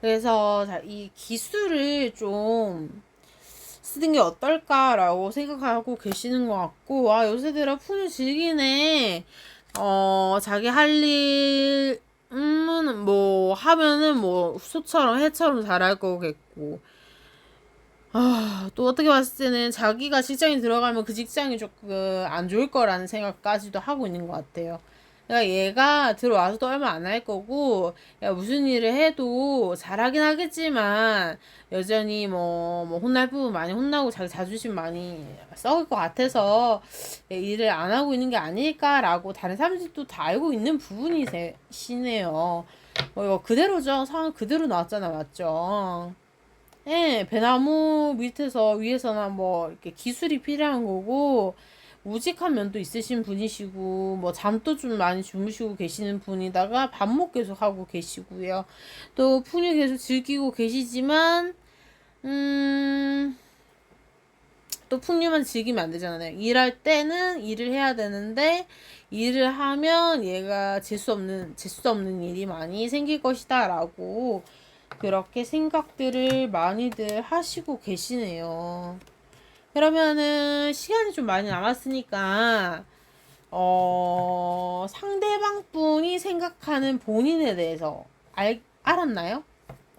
그래서 자, 이 기술을 좀 쓰는 게 어떨까라고 생각하고 계시는 것 같고, 아, 요새 들어 푼을 즐기네. 어, 자기 할 일, 음, 뭐, 하면은 뭐, 소처럼 해처럼 잘할 거겠고. 아, 또 어떻게 봤을 때는 자기가 직장에 들어가면 그 직장이 조금 안 좋을 거라는 생각까지도 하고 있는 것 같아요. 그러니까 얘가 들어와서도 얼마 안 할 거고, 야, 무슨 일을 해도 잘하긴 하겠지만, 여전히 뭐, 뭐, 혼날 부분 많이 혼나고 자기 자존심 많이 썩을 것 같아서, 예, 일을 안 하고 있는 게 아닐까라고 다른 사람들도 다 알고 있는 부분이시네요. 뭐, 이거 그대로죠. 상황 그대로 나왔잖아, 맞죠? 예, 배나무 밑에서 위에서나 뭐 이렇게 기술이 필요한 거고 우직한 면도 있으신 분이시고 뭐 잠도 좀 많이 주무시고 계시는 분이다가 반복 계속 하고 계시고요. 또 풍요 계속 즐기고 계시지만 음. 또 풍류만 즐기면 안 되잖아요. 일할 때는 일을 해야 되는데 일을 하면 얘가 재수 없는 재수 없는 일이 많이 생길 것이다라고 그렇게 생각들을 많이들 하시고 계시네요. 그러면은 시간이 좀 많이 남았으니까 어 상대방 분이 생각하는 본인에 대해서 알, 알았나요?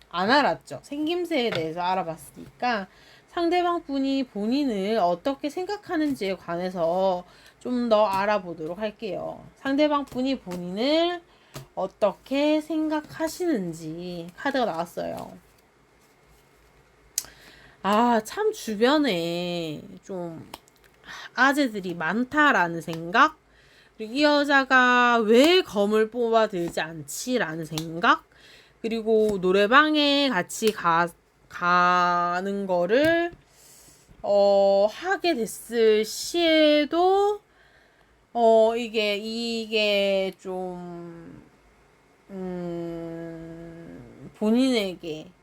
안 알았죠. 생김새에 대해서 알아봤으니까 상대방 분이 본인을 어떻게 생각하는지에 관해서 좀 더 알아보도록 할게요. 상대방 분이 본인을 어떻게 생각하시는지 카드가 나왔어요. 아, 참 주변에 좀 아재들이 많다라는 생각? 그리고 이 여자가 왜 검을 뽑아 들지 않지라는 생각? 그리고 노래방에 같이 가, 가는 거를 어, 하게 됐을 시에도 어, 이게, 이게 좀, 음, 본인에게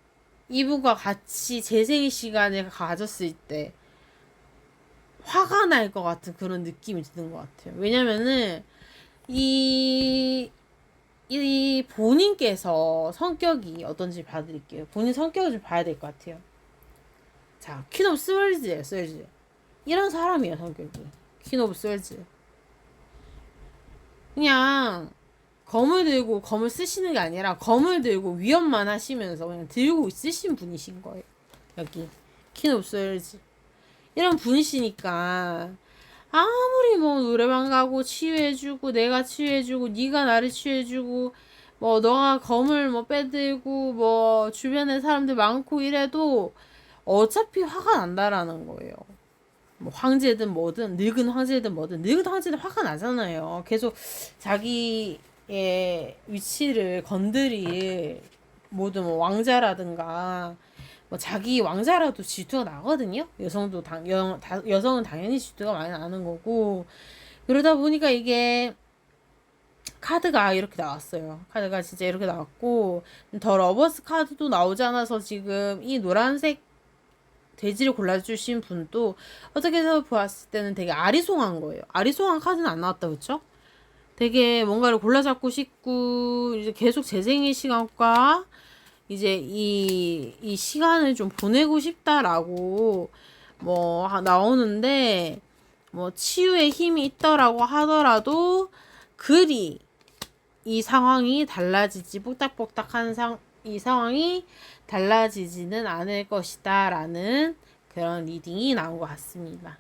이분과 같이 재생 시간을 가졌을 때 화가 날 것 같은 그런 느낌이 드는 것 같아요. 왜냐면은 이, 이 본인께서 성격이 어떤지 봐드릴게요. 본인 성격을 좀 봐야 될 것 같아요. 자, 퀸 오브 스월즈예요, 스월즈. 이런 사람이에요, 성격이. 퀸 오브 스월즈. 그냥 검을 들고 검을 쓰시는 게 아니라 검을 들고 위협만 하시면서 그냥 들고 있으신 분이신 거예요. 여기 퀸옵솔즈 이런 분이시니까 아무리 뭐 노래방 가고 치유해주고 내가 치유해주고 네가 나를 치유해주고 뭐 너가 검을 뭐 빼들고 뭐 주변에 사람들 많고 이래도 어차피 화가 난다라는 거예요. 뭐 황제든 뭐든 늙은 황제든 뭐든 늙은 황제는 화가 나잖아요. 계속 자기 의 위치를 건드릴 모든 뭐 왕자라든가 뭐 자기 왕자라도 질투가 나거든요. 여성도 당 여, 다, 여성은 당연히 질투가 많이 나는 거고 그러다 보니까 이게 카드가 이렇게 나왔어요. 카드가 진짜 이렇게 나왔고 더 러버스 카드도 나오지 않아서 지금 이 노란색 돼지를 골라주신 분도 어떻게 해서 보았을 때는 되게 아리송한 거예요. 아리송한 카드는 안 나왔다, 그쵸? 되게 뭔가를 골라 잡고 싶고, 이제 계속 재생의 시간과 이제 이, 이 시간을 좀 보내고 싶다라고 뭐 나오는데, 뭐 치유의 힘이 있더라고 하더라도 그리 이 상황이 달라지지 뽁닥뽁닥한 상, 이 상황이 달라지지는 않을 것이다 라는 그런 리딩이 나온 것 같습니다.